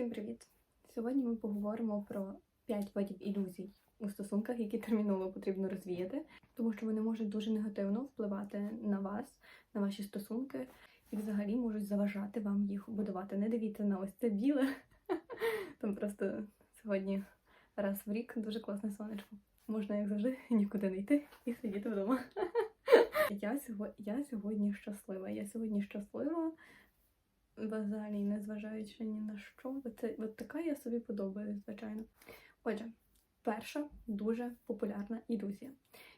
Всім привіт! Сьогодні ми поговоримо про 5 видів ілюзій у стосунках, які терміново потрібно розвіяти, тому що вони можуть дуже негативно впливати на вас, на ваші стосунки і взагалі можуть заважати вам їх будувати. Не дивіться на ось це біле. Там просто сьогодні раз в рік дуже класне сонечко. Можна, як завжди, нікуди не йти і сидіти вдома. Я сьогодні, щаслива. Я сьогодні щаслива взагалі, незважаючи ні на що. Це от така я собі подобаю, звичайно. Отже, перша дуже популярна ілюзія.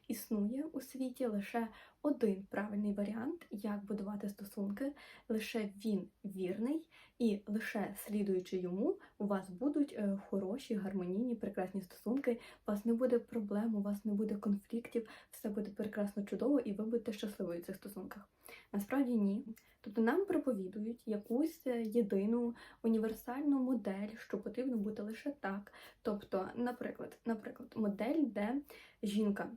Існує у світі лише один правильний варіант, як будувати стосунки, лише він вірний, і лише слідуючи йому, у вас будуть е, хороші, гармонійні, прекрасні стосунки. У вас не буде проблем, у вас не буде конфліктів, все буде прекрасно чудово, і ви будете щасливі в цих стосунках. Насправді ні. Тобто нам проповідують якусь е, єдину універсальну модель, що потрібно бути лише так. Тобто, наприклад, наприклад, модель, де жінка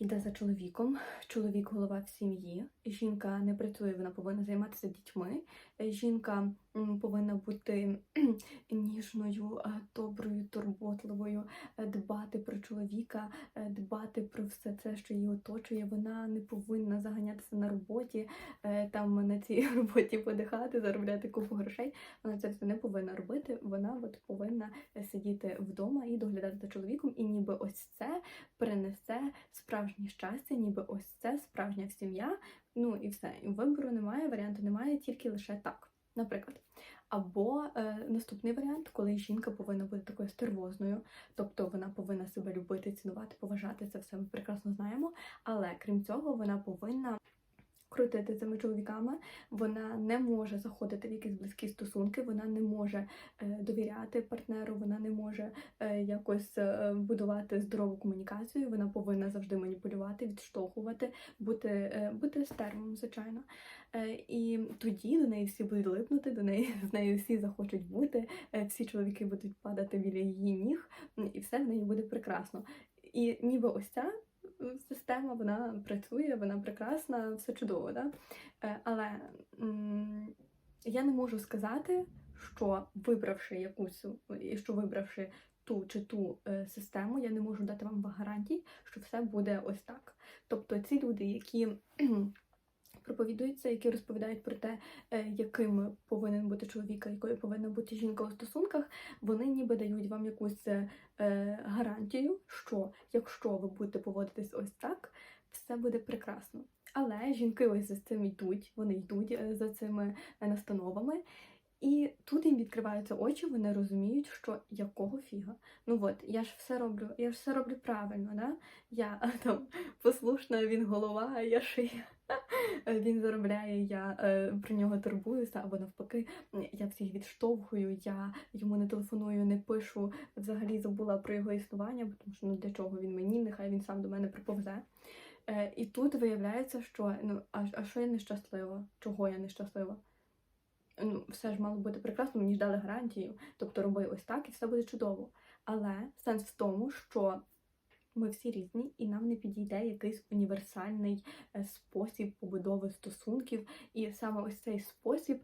йде за чоловіком, чоловік голова в сім'ї, жінка не працює, вона повинна займатися дітьми. Жінка повинна бути ніжною, доброю, турботливою, е, дбати про чоловіка, е, дбати про все це, що її оточує. Вона не повинна заганятися на роботі, е, там на цій роботі подихати, заробляти купу грошей. Вона це все не повинна робити. Вона от повинна сидіти вдома і доглядати за чоловіком, і ніби ось це принесе справжнє щастя, ніби ось це справжня сім'я. Ну і все. Вибору немає, варіанту немає, тільки лише так. Наприклад. Або е, наступний варіант, коли жінка повинна бути такою стервозною, тобто вона повинна себе любити, цінувати, поважати це все ми прекрасно знаємо. Але крім цього, вона повинна крутити цими чоловіками, вона не може заходити в якісь близькі стосунки, вона не може е, довіряти партнеру, вона не може е, якось е, будувати здорову комунікацію. Вона повинна завжди маніпулювати, відштовхувати, бути, е, бути стервом, звичайно. Е, І тоді до неї всі будуть липнути, до неї з нею всі захочуть бути, е, всі чоловіки будуть падати біля її ніг, і все в неї буде прекрасно. І ніби ось ця система вона працює, вона прекрасна, все чудово, да? Е, але я не можу сказати, що вибравши якусь, що вибравши ту чи ту е, систему, я не можу дати вам гарантій, що все буде ось так. Тобто ці люди, які проповідуються, які розповідають про те, е, яким повинен бути чоловік, якою повинна бути жінка у стосунках, вони ніби дають вам якусь е, гарантію, що якщо ви будете поводитись ось так, все буде прекрасно. Але жінки ось за цим йдуть, вони йдуть е, за цими е, настановами. І тут їм відкриваються очі, вони розуміють, що якого фіга. Ну от, я ж все роблю, я ж все роблю правильно, да? Я там послушна, він голова, я шия. Він заробляє, я е, про нього турбуюся, або навпаки, я всіх відштовхую, я йому не телефоную, не пишу, взагалі забула про його існування, тому що ну для чого він мені, нехай він сам до мене приповзе. Е, і тут виявляється, що ну а, а що я нещаслива? Чого я нещаслива? Ну, все ж мало бути прекрасно, мені ж дали гарантію. Тобто роби ось так і все буде чудово. Але сенс в тому, що ми всі різні, і нам не підійде якийсь універсальний е, спосіб побудови стосунків. І саме ось цей спосіб.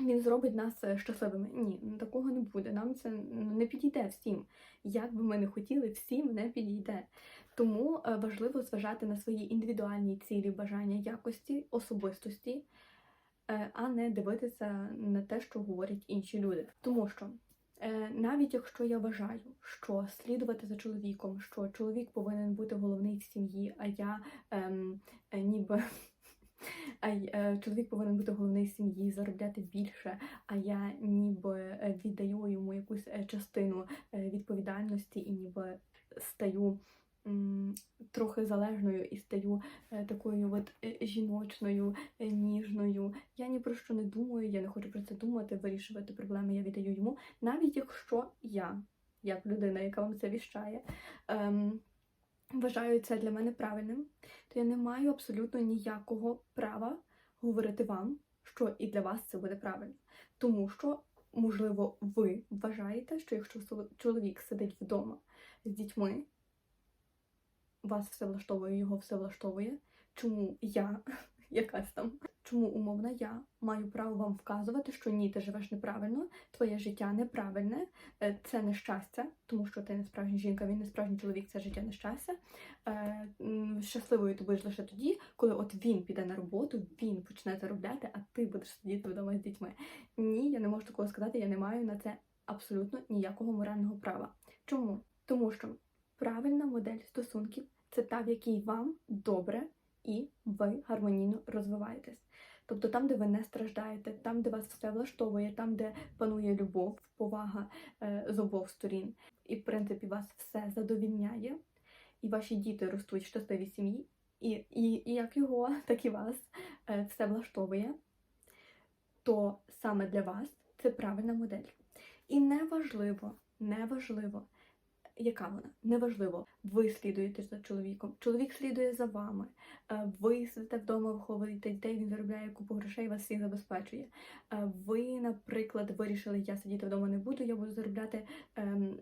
Він зробить нас е, щасливими. Ні, ну, такого не буде. Нам це ну, не підійде всім. Як би ми не хотіли, всім не підійде. Тому е, важливо зважати на свої індивідуальні цілі, бажання, якості, особистості, а не дивитися на те, що говорять інші люди. Тому що навіть якщо я вважаю, що слідувати за чоловіком, що чоловік повинен бути головний в сім'ї, а я ем, е, ніби. А е, чоловік повинен бути головний сім'ї, заробляти більше, а я ніби е, віддаю йому якусь е, частину е, відповідальності і ніби стаю трохи залежною і стаю е, такою от е, жіночною, е, ніжною. Я ні про що не думаю, я не хочу про це думати, вирішувати проблеми я віддаю йому, навіть якщо я, як людина, яка вам це віщає, ем, вважаю це для мене правильним, то я не маю абсолютно ніякого права говорити вам, що і для вас це буде правильно. Тому що, можливо, ви вважаєте, що якщо чоловік сидить вдома з дітьми, вас все влаштовує, його все влаштовує. Чому я, якась там. Чому умовно я маю право вам вказувати, що ні, ти живеш неправильно, твоє життя неправильне, е, це нещастя, тому що ти не справжня жінка, він не справжній чоловік, це життя нещастя. Е, Щасливою ти будеш лише тоді, коли от він піде на роботу, він почне заробляти, а ти будеш сидіти вдома з дітьми. Ні, я не можу такого сказати, я не маю на це абсолютно ніякого морального права. Чому? Тому що правильна модель стосунків це та, в якій вам добре і ви гармонійно розвиваєтесь. Тобто там, де ви не страждаєте, там, де вас все влаштовує, там, де панує любов, повага е, з обох сторін, і в принципі вас все задовільняє, і ваші діти ростуть в щасливій сім'ї, і, і, і як його, так і вас е, все влаштовує, то саме для вас це правильна модель. І неважливо, неважливо, яка вона, неважливо, ви слідуєте за чоловіком, чоловік слідує за вами, е, ви сидите вдома, виховуєте дітей, він заробляє купу грошей, вас всіх забезпечує. Е, Ви, наприклад, вирішили, я сидіти вдома не буду, я буду заробляти, ем,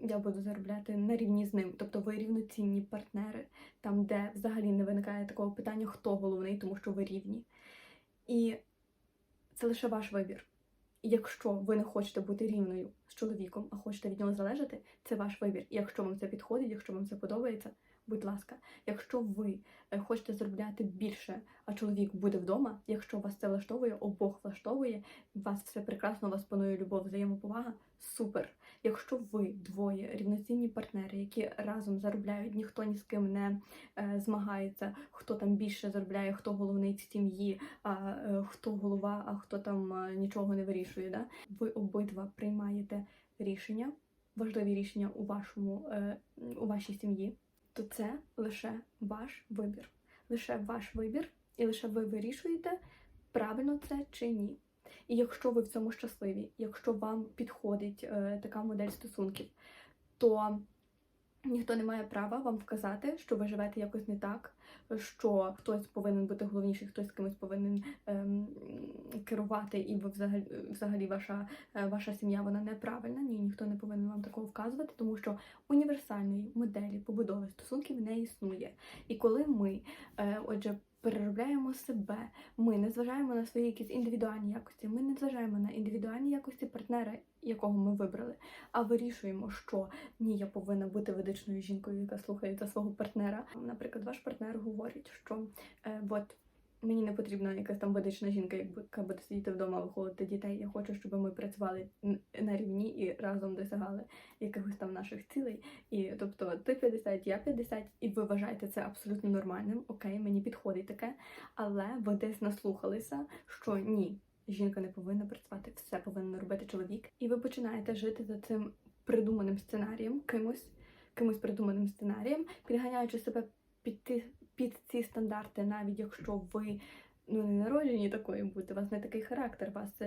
я буду заробляти на рівні з ним. Тобто ви рівноцінні партнери, там, де взагалі не виникає такого питання, хто головний, тому що ви рівні. І це лише ваш вибір. Якщо ви не хочете бути рівною з чоловіком, а хочете від нього залежати, це ваш вибір. І Якщо вам це підходить, якщо вам це подобається, будь ласка. Якщо ви е, хочете заробляти більше, а чоловік буде вдома, якщо вас це влаштовує, обох влаштовує, вас все прекрасно, вас панує любов, взаємоповага, супер. Якщо ви двоє рівноцінні партнери, які разом заробляють, ніхто ні з ким не е, змагається, хто там більше заробляє, хто головний в сім'ї, а е, хто голова, а хто там е, нічого не вирішує. Да? Ви обидва приймаєте рішення, важливі рішення у вашому е, у вашій сім'ї, то це лише ваш вибір. Лише ваш вибір, і лише ви вирішуєте, правильно це чи ні. І якщо ви в цьому щасливі, якщо вам підходить е, така модель стосунків, то ніхто не має права вам вказати, що ви живете якось не так, що хтось повинен бути головніший, хтось з кимось повинен ем, керувати, і ви взагалі, взагалі ваша, е, ваша сім'я вона неправильна. Ні, ніхто не повинен вам такого вказувати, тому що універсальної моделі побудови стосунків не існує. І коли ми, е, отже, переробляємо себе, ми не зважаємо на свої якісь індивідуальні якості, ми не зважаємо на індивідуальні якості партнера, якого ми вибрали, а вирішуємо, що ні, я повинна бути ведичною жінкою, яка слухається свого партнера. Наприклад, ваш партнер говорить, що е, от. Мені не потрібна якась там ведична жінка, яка буде сидіти вдома, виховувати дітей. Я хочу, щоб ми працювали на рівні і разом досягали якихось там наших цілей. І тобто ти 50, я 50, і ви вважаєте це абсолютно нормальним. Окей, мені підходить таке, але ви десь наслухалися, що ні, жінка не повинна працювати, все повинен робити чоловік. І ви починаєте жити за цим придуманим сценарієм, кимось, кимось придуманим сценарієм, підганяючи себе під під ці стандарти, навіть якщо ви. Ну, не народжені такою бути, у вас не такий характер, у вас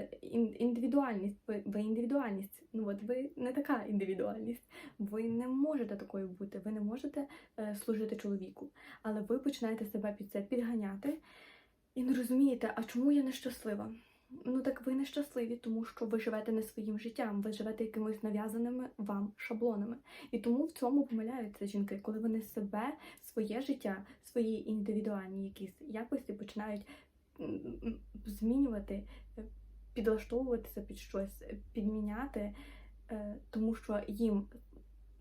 індивідуальність, ви, ви індивідуальність. Ну от ви не така індивідуальність. Ви не можете такою бути, ви не можете е, служити чоловіку. Але ви починаєте себе під це підганяти і не розумієте, а чому я нещаслива? Ну так ви нещасливі, тому що ви живете не своїм життям, ви живете якимось нав'язаними вам шаблонами. І тому в цьому помиляються жінки, коли вони себе, своє життя, свої індивідуальні якісь якості починають змінювати, е, підлаштовуватися під щось, е, підміняти, е, тому що їм,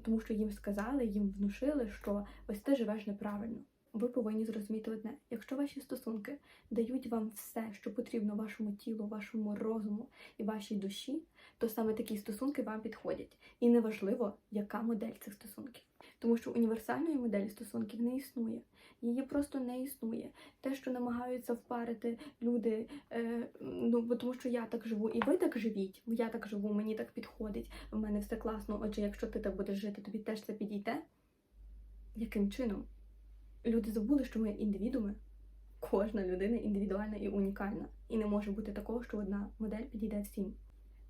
тому що їм сказали, їм внушили, що ось ти живеш неправильно. Ви повинні зрозуміти одне: якщо ваші стосунки дають вам все, що потрібно вашому тілу, вашому розуму і вашій душі, то саме такі стосунки вам підходять. І неважливо, яка модель цих стосунків. Тому що універсальної моделі стосунків не існує. Її просто не існує. Те, що намагаються впарити люди, е, ну бо тому що я так живу, і ви так живіть. Я так живу, мені так підходить. В мене все класно. Отже, якщо ти так будеш жити, тобі теж це підійде. Яким чином? Люди забули, що ми індивідуми. Кожна людина індивідуальна і унікальна. І не може бути такого, що одна модель підійде всім.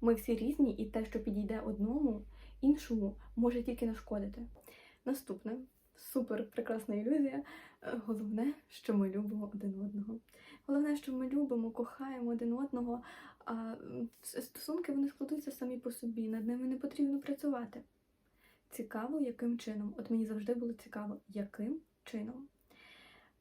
Ми всі різні, і те, що підійде одному, іншому, може тільки нашкодити. Наступне супер прекрасна ілюзія. Е, Головне, що ми любимо один одного. Головне, що ми любимо, кохаємо один одного. А стосунки вони складуться самі по собі, над ними не потрібно працювати. Цікаво, яким чином. От мені завжди було цікаво, яким чином.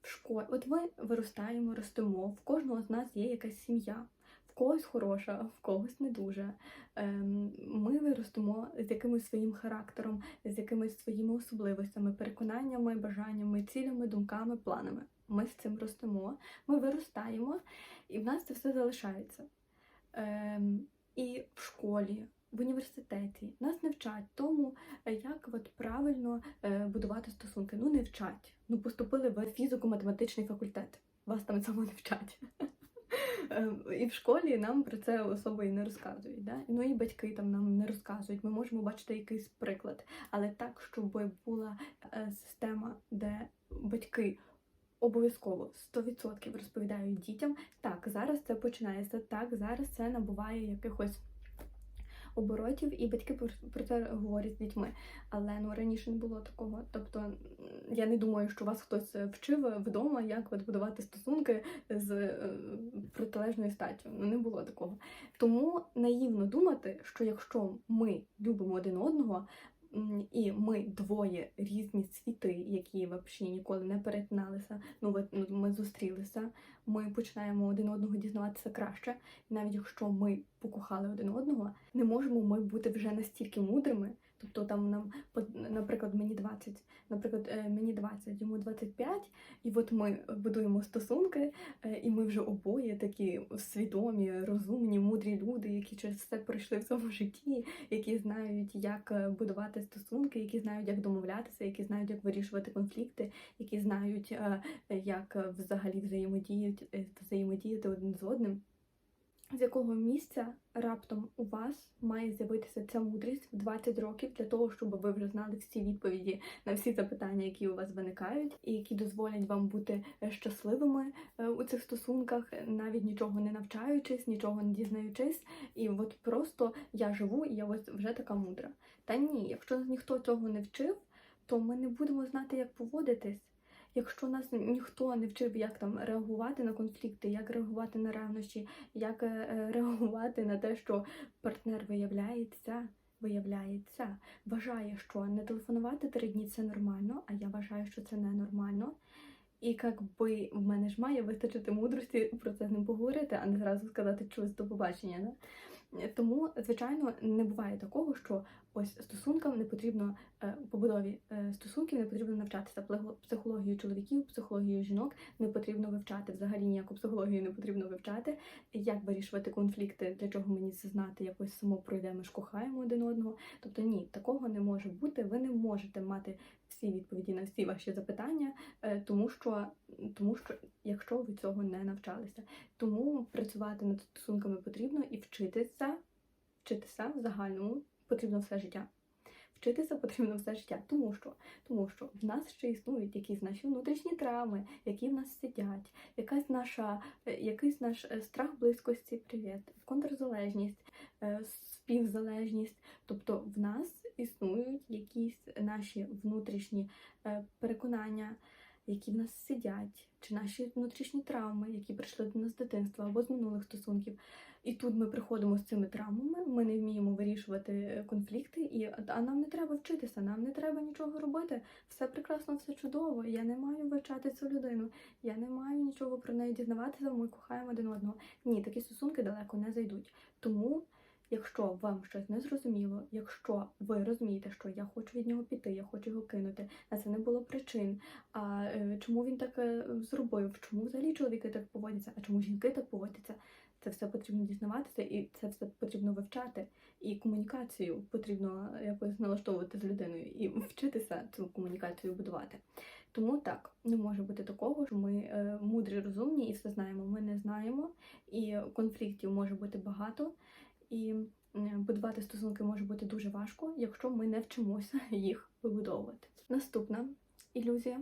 в школі. От ми виростаємо, ростемо, в кожного з нас є якась сім'я. В когось хороша, в когось не дуже. Ем, Ми виростемо з якимось своїм характером, з якимись своїми особливостями, переконаннями, бажаннями, цілями, думками, планами. Ми з цим ростемо, ми виростаємо, і в нас це все залишається. Ем, І в школі, в університеті нас не вчать тому, е, як от правильно е, будувати стосунки. Ну не вчать. Ну поступили в фізико-математичний факультет. Вас там цьому не вчать. Е, І в школі нам про це особо і не розказують. Ну і батьки там нам не розказують. Ми можемо бачити якийсь приклад. Але так, щоб була е, система, де батьки обов'язково 100% розповідають дітям. Так, зараз це починається. Так, зараз це набуває якихось. Оборотів і батьки про- це говорять з дітьми, але ну раніше не було такого. Тобто я не думаю, що вас хтось е, вчив вдома, як от будувати стосунки з е, протилежною статтю. Ну не було такого. Тому наївно думати, що якщо ми любимо один одного, і ми двоє різні світи, які взагалі ніколи не перетиналися, ну ну, ми зустрілися, ми починаємо один одного дізнаватися краще. І навіть якщо ми покохали один одного, не можемо ми бути вже настільки мудрими. Тобто там нам, наприклад, мені 20, наприклад, е, мені 20, йому 25, і от ми будуємо стосунки, е, і ми вже обоє такі свідомі, розумні, мудрі люди, які через все пройшли в цьому житті, які знають, як е, будувати стосунки, які знають, як домовлятися, які знають, як вирішувати конфлікти, які знають, як взагалі взаємодіють, взаємодіяти один з одним. З якого місця раптом у вас має з'явитися ця мудрість в 20 років для того, щоб ви вже знали всі відповіді на всі запитання, які у вас виникають, і які дозволять вам бути щасливими е, у цих стосунках, навіть нічого не навчаючись, нічого не дізнаючись, і от просто я живу, і я ось вже така мудра. Та ні, якщо ніхто цього не вчив, то ми не будемо знати, як поводитись. Якщо нас ніхто не вчив, як там реагувати на конфлікти, як реагувати на ревнощі, як е, реагувати на те, що партнер виявляється, виявляється, вважає, що не телефонувати три дні це нормально, а я вважаю, що це ненормально. І якби в мене ж має вистачити мудрості про це з ним поговорити, а не зразу сказати чогось до побачення. Да? Тому, звичайно, не буває такого, що ось стосункам не потрібно е, побудові е, стосунків не потрібно навчатися психологію чоловіків, психологію жінок не потрібно вивчати. Взагалі ніяку психологію не потрібно вивчати. Як вирішувати конфлікти, для чого мені це знати, якось само пройде, ми ж кохаємо один одного. Тобто ні, такого не може бути. Ви не можете мати всі відповіді на всі ваші запитання, е, тому що тому що якщо ви цього не навчалися. Тому працювати над стосунками потрібно і вчитися, вчитися в загальному потрібно все життя. Вчитися потрібно все життя, тому що, тому що в нас ще існують якісь наші внутрішні травми, які в нас сидять, якась наша, е, якийсь наш е, страх близькості, привіт, контрзалежність, е, співзалежність. Тобто в нас існують якісь наші внутрішні переконання, які в нас сидять, чи наші внутрішні травми, які прийшли до нас з дитинства або з минулих стосунків. І тут ми приходимо з цими травмами, ми не вміємо вирішувати конфлікти, і а нам не треба вчитися, нам не треба нічого робити. Все прекрасно, все чудово. Я не маю вивчати цю людину, я не маю нічого про неї дізнаватися. Ми кохаємо один одного. Ні, такі стосунки далеко не зайдуть. Тому. Якщо вам щось не зрозуміло, якщо ви розумієте, що я хочу від нього піти, я хочу його кинути, на це не було причин. А е, чому він так е, зробив? Чому взагалі чоловіки так поводяться? А чому жінки так поводяться? Це все потрібно дізнаватися, і це все потрібно вивчати. І комунікацію потрібно якось налаштовувати з людиною і вчитися цю комунікацію будувати. Тому так не може бути такого, що ми е, мудрі, розумні і все знаємо. Ми не знаємо, і конфліктів може бути багато. І будувати стосунки може бути дуже важко, якщо ми не вчимося їх вибудовувати. Наступна ілюзія.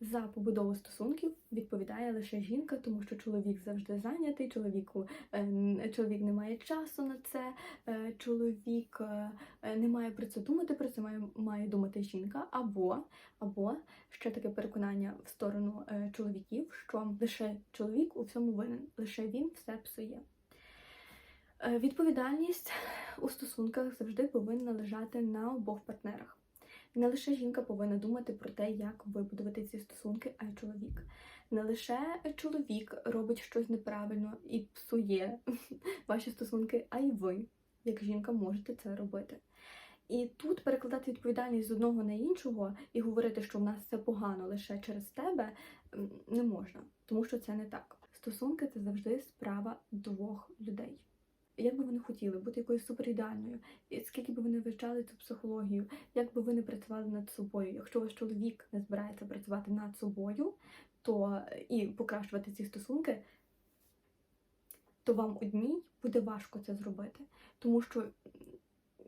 За побудову стосунків відповідає лише жінка, тому що чоловік завжди зайнятий, чоловіку е, чоловік не має часу на це, е, чоловік е, не має про це думати, про це має, має думати жінка, або, або ще таке переконання в сторону чоловіків, що лише чоловік у всьому винен, лише він все псує. Е, Відповідальність у стосунках завжди повинна лежати на обох партнерах. Не лише жінка повинна думати про те, як вибудувати ці стосунки, а й чоловік. Не лише чоловік робить щось неправильно і псує ваші стосунки, а й ви, як жінка, можете це робити. І тут перекладати відповідальність з одного на іншого і говорити, що в нас все погано лише через тебе, не можна, тому що це не так. Стосунки це завжди справа двох людей. Як би вони хотіли бути якоюсь суперідеальною, скільки би вони вивчали цю психологію, як би ви не працювали над собою, якщо ваш чоловік не збирається працювати над собою, то і покращувати ці стосунки, то вам одній буде важко це зробити, тому що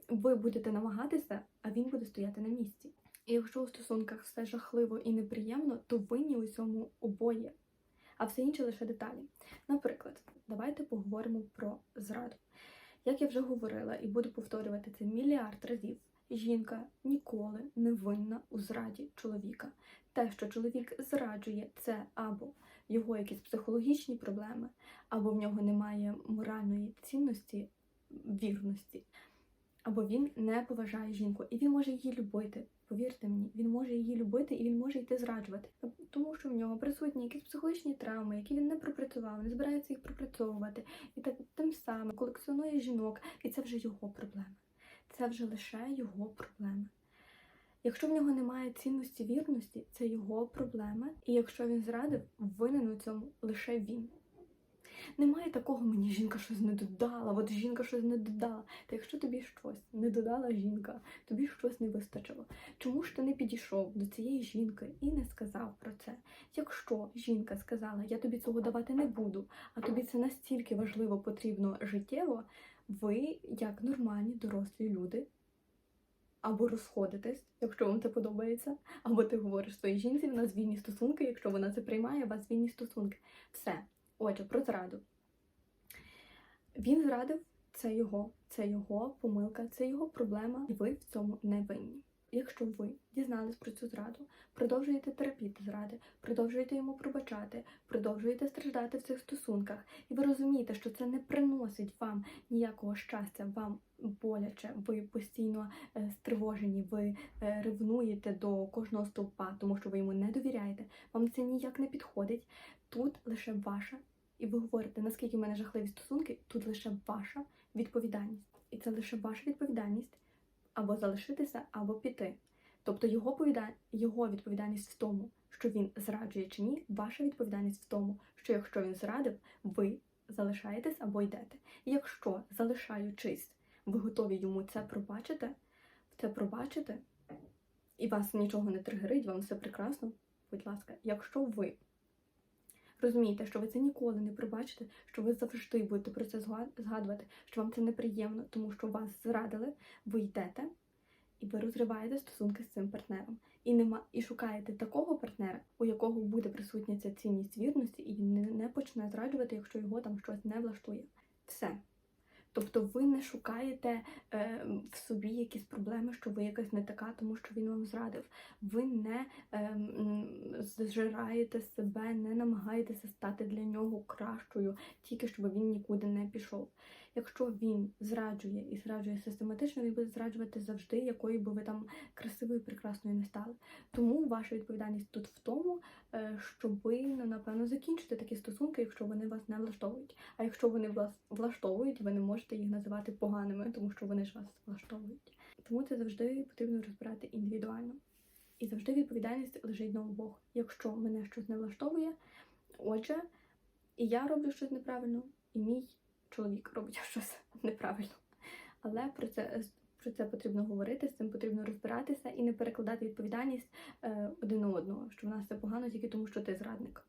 ви будете намагатися, а він буде стояти на місці. І якщо у стосунках все жахливо і неприємно, то винні у цьому обоє, а все інше лише деталі. Наприклад, давайте поговоримо про зраду. Як я вже говорила і буду повторювати це мільярд разів, жінка ніколи не винна у зраді чоловіка. Те, що чоловік зраджує, це або його якісь психологічні проблеми, або в нього немає моральної цінності, вірності, або він не поважає жінку, і він може її любити. Повірте мені, він може її любити і він може йти зраджувати, тому що в нього присутні якісь психологічні травми, які він не пропрацював, не збирається їх пропрацьовувати, і так тим самим колекціонує жінок, і це вже його проблеми. Це вже лише його проблеми. Якщо в нього немає цінності вірності, це його проблеми, і якщо він зрадив, винен у цьому лише він. Немає такого, мені жінка щось не додала, от жінка щось не додала. Та якщо тобі щось не додала жінка, тобі щось не вистачило. Чому ж ти не підійшов до цієї жінки і не сказав про це? Якщо жінка сказала, я тобі цього давати не буду, а тобі це настільки важливо потрібно життєво, ви, як нормальні дорослі люди, або розходитесь, якщо вам це подобається, або ти говориш своїй жінці, в нас вільні стосунки, якщо вона це приймає, у вас вільні стосунки. Все. Отже, про зраду. Він зрадив, це його, це його помилка, це його проблема, і ви в цьому не винні. Якщо ви дізнались про цю зраду, продовжуєте терпіти зради, продовжуєте йому пробачати, продовжуєте страждати в цих стосунках, і ви розумієте, що це не приносить вам ніякого щастя, вам боляче, ви постійно е, стривожені, ви е, ревнуєте до кожного стовпа, тому що ви йому не довіряєте, вам це ніяк не підходить. Тут лише ваша, і ви говорите, наскільки в мене жахливі стосунки, тут лише ваша відповідальність. І це лише ваша відповідальність або залишитися, або піти. Тобто його повіда- його відповідальність в тому, що він зраджує чи ні, ваша відповідальність в тому, що якщо він зрадив, ви залишаєтесь або йдете. І якщо, залишаючись, ви готові йому це пробачити, це пробачити, і вас нічого не тригерить, вам все прекрасно, будь ласка, якщо ви розумієте, що ви це ніколи не пробачите, що ви завжди будете про це зга- згадувати, що вам це неприємно, тому що вас зрадили, ви йдете і ви розриваєте стосунки з цим партнером. І нема і шукаєте такого партнера, у якого буде присутня ця цінність вірності, і не, не почне зраджувати, якщо його там щось не влаштує. Все. Тобто ви не шукаєте е, в собі якісь проблеми, що ви якась не така, тому що він вам зрадив. Ви не е, зжираєте себе, не намагаєтеся стати для нього кращою, тільки щоб він нікуди не пішов. Якщо він зраджує і зраджує систематично, він буде зраджувати завжди, якою би ви там красивою, прекрасною не стали. Тому ваша відповідальність тут в тому, е, щоб ви, ну, напевно, закінчите такі стосунки, якщо вони вас не влаштовують. А якщо вони вас влаштовують, ви не можете їх називати поганими, тому що вони ж вас влаштовують. Тому це завжди потрібно розбирати індивідуально. І завжди відповідальність лежить на обох. Якщо мене щось не влаштовує, отже, і я роблю щось неправильно, і мій чоловік робить щось неправильно. Але про це про це потрібно говорити, з цим потрібно розбиратися і не перекладати відповідальність е, один на одного, що в нас це погано тільки тому, що ти зрадник.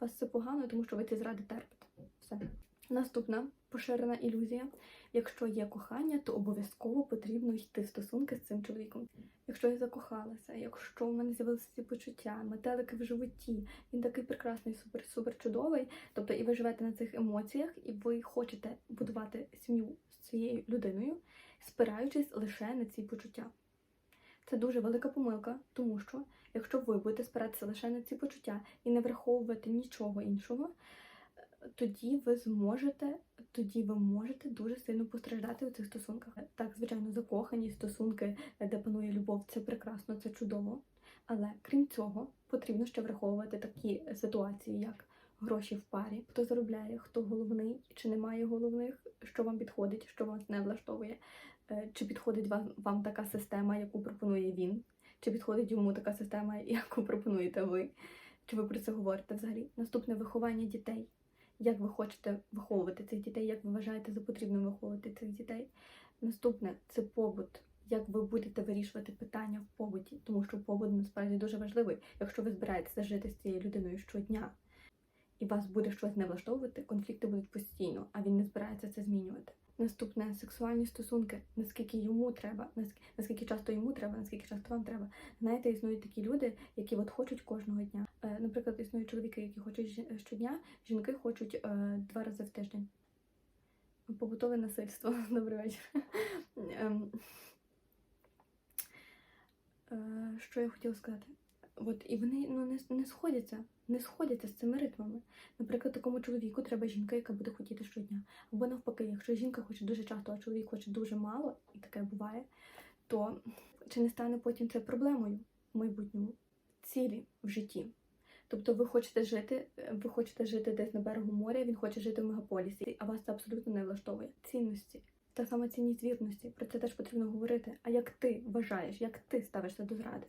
У вас все погано, тому що ви ці зради терпите. Все. Наступна поширена ілюзія. Якщо є кохання, то обов'язково потрібно йти в стосунки з цим чоловіком. Якщо я закохалася, якщо в мене з'явилися ці почуття, метелики в животі, він такий прекрасний, супер, супер чудовий. Тобто, і ви живете на цих емоціях, і ви хочете будувати сім'ю з цією людиною, спираючись лише на ці почуття. Це дуже велика помилка, тому що якщо ви будете спиратися лише на ці почуття і не враховувати нічого іншого, тоді ви зможете, тоді ви можете дуже сильно постраждати у цих стосунках. Так, звичайно, закохані стосунки, де панує любов, це прекрасно, це чудово. Але крім цього, потрібно ще враховувати такі ситуації, як гроші в парі, хто заробляє, хто головний, чи немає головних, що вам підходить, що вас не влаштовує, Е, чи підходить вам, вам така система, яку пропонує він, чи підходить йому така система, яку пропонуєте ви, чи ви про це говорите взагалі? Наступне виховання дітей. Як ви хочете виховувати цих дітей, як ви вважаєте за потрібно виховувати цих дітей? Наступне це побут. Як ви будете вирішувати питання в побуті, тому що побут насправді дуже важливий. Якщо ви збираєтеся жити з цією людиною щодня, і вас буде щось не влаштовувати, конфлікти будуть постійно, а він не збирається це змінювати. Наступне сексуальні стосунки. Наскільки йому треба, наск- наскільки часто йому треба, наскільки часто вам треба. Знаєте, існують такі люди, які от хочуть кожного дня. Е, Наприклад, існують чоловіки, які хочуть щодня, жінки хочуть е, два рази в тиждень. Побутове насильство. Добрий вечір. Ем, е, Що я хотіла сказати? От і вони ну не, не сходяться, не сходяться з цими ритмами. Наприклад, такому чоловіку треба жінка, яка буде хотіти щодня. Або навпаки, якщо жінка хоче дуже часто, а чоловік хоче дуже мало, і таке буває, то чи не стане потім це проблемою в майбутньому? Цілі в житті. Тобто ви хочете жити, ви хочете жити десь на берегу моря, він хоче жити в мегаполісі, а вас це абсолютно не влаштовує. Цінності. Та сама цінність вірності. Про це теж потрібно говорити. А як ти вважаєш, як ти ставишся до зради?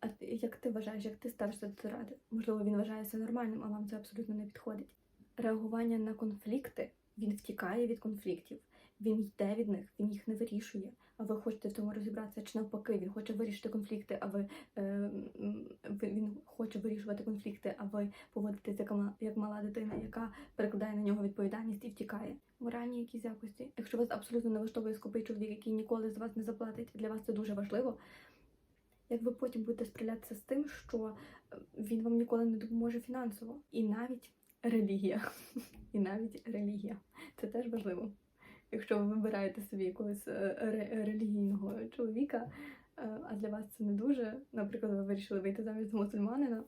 А як ти вважаєш, як ти ставишся до зради? Можливо, він вважає це нормальним, а вам це абсолютно не підходить. Реагування на конфлікти він втікає від конфліктів, він йде від них, він їх не вирішує. А ви хочете в тому розібратися, чи навпаки, він хоче вирішити конфлікти, а ви, е, він хоче вирішувати конфлікти, а ви поводитесь як, як мала дитина, яка перекладає на нього відповідальність і втікає. Моральні якісь якості. Якщо вас абсолютно не влаштовує скупий чоловік, який ніколи з вас не заплатить, для вас це дуже важливо. Як ви потім будете справлятися з тим, що е, він вам ніколи не допоможе фінансово, і навіть релігія, і навіть релігія це теж важливо. Якщо ви вибираєте собі якогось е, релігійного чоловіка, е, а для вас це не дуже, наприклад, ви вирішили вийти заміж за мусульманина,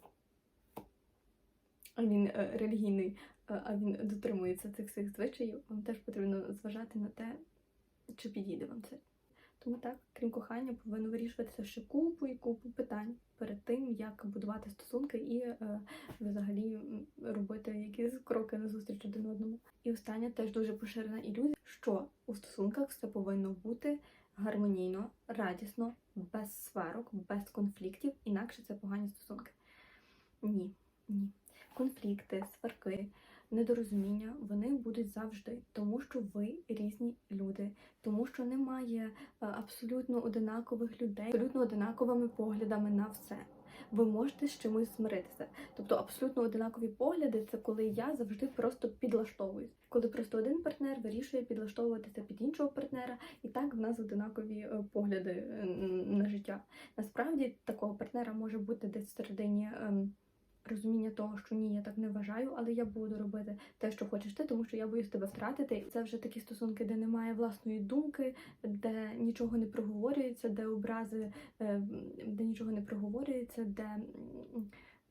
а він релігійний, а він дотримується цих всіх звичаїв, вам теж потрібно зважати на те, чи підійде вам це. Тому так, крім кохання, повинно вирішуватися ще купу і купу питань перед тим, як будувати стосунки і е, взагалі робити якісь кроки назустріч один одному. І остання теж дуже поширена ілюзія, що у стосунках все повинно бути гармонійно, радісно, без сварок, без конфліктів, інакше це погані стосунки. Ні, ні. Конфлікти, сварки, недорозуміння вони будуть завжди, тому що ви різні люди, тому що немає е, абсолютно одинакових людей, абсолютно одинаковими поглядами на все. Ви можете з чимось змиритися. Тобто абсолютно одинакові погляди це коли я завжди просто підлаштовуюсь. Коли просто один партнер вирішує підлаштовуватися під іншого партнера, і так в нас одинакові е, погляди е, на життя. Насправді такого партнера може бути десь всередині. Розуміння того, що ні, я так не вважаю, але я буду робити те, що хочеш ти, тому що я боюсь тебе втратити. Це вже такі стосунки, де немає власної думки, де нічого не проговорюється, де образи, е, де нічого не проговорюється, де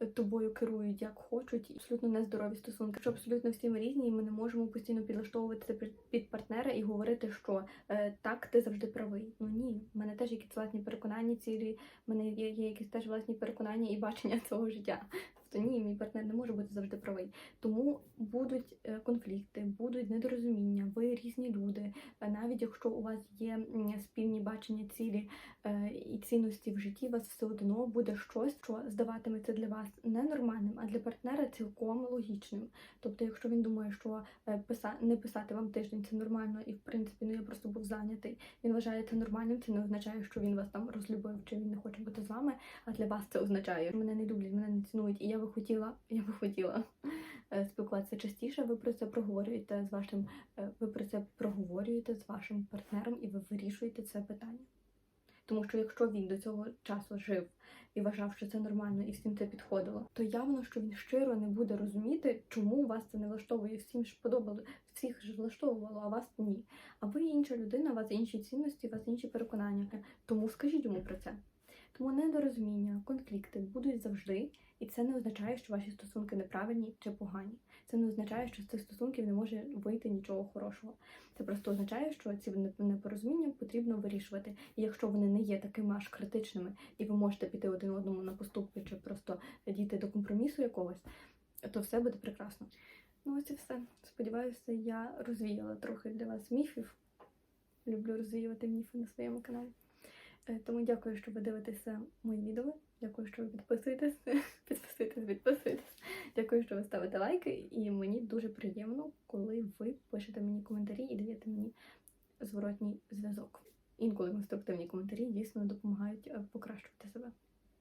тобою керують як хочуть, абсолютно нездорові стосунки. Що абсолютно всі ми різні, і ми не можемо постійно підлаштовуватися під- під партнера і говорити, що е, так, ти завжди правий. Ну ні, в мене теж якісь власні переконання, цілі, в мене є, є якісь теж власні переконання і бачення цього життя. Тобто ні, мій партнер не може бути завжди правий. Тому будуть е, конфлікти, будуть недорозуміння, ви різні люди. Е, Навіть якщо у вас є спільні бачення, цілі е, і цінності в житті, у вас все одно буде щось, що здаватиметься для вас не нормальним, а для партнера цілком логічним. Тобто, якщо він думає, що не писати вам тиждень це нормально, і в принципі ну я просто був зайнятий. Він вважає це нормальним. Це не означає, що він вас там розлюбив чи він не хоче бути з вами. А для вас це означає, що мене не люблять, мене не цінують, і я хотіла, я би хотіла е, спілкуватися частіше. Ви про це проговорюєте з вашим, е, ви про це проговорюєте з вашим партнером, і ви вирішуєте це питання. Тому що якщо він до цього часу жив і вважав, що це нормально і всім це підходило, то явно, що він щиро не буде розуміти, чому вас це не влаштовує. Всім ж подобало, всіх ж влаштовувало, а вас ні. А ви інша людина, у вас інші цінності, у вас інші переконання. Тому скажіть йому про це. Тому недорозуміння, конфлікти будуть завжди, і це не означає, що ваші стосунки неправильні чи погані. Це не означає, що з цих стосунків не може вийти нічого хорошого. Це просто означає, що ці непорозуміння потрібно вирішувати. І якщо вони не є такими аж критичними, і ви можете піти один одному на поступки чи просто дійти до компромісу якогось, то все буде прекрасно. Ну ось і все. Сподіваюся, я розвіяла трохи для вас міфів. Люблю розвіювати міфи на своєму каналі. Е, Тому дякую, що ви дивитеся мої відео. Дякую, що ви підписуєтесь, підписуєтесь, підписуєтесь. Дякую, що ви ставите лайки. І мені дуже приємно, коли ви пишете мені коментарі і даєте мені зворотній зв'язок. Інколи конструктивні коментарі дійсно допомагають е, покращувати себе.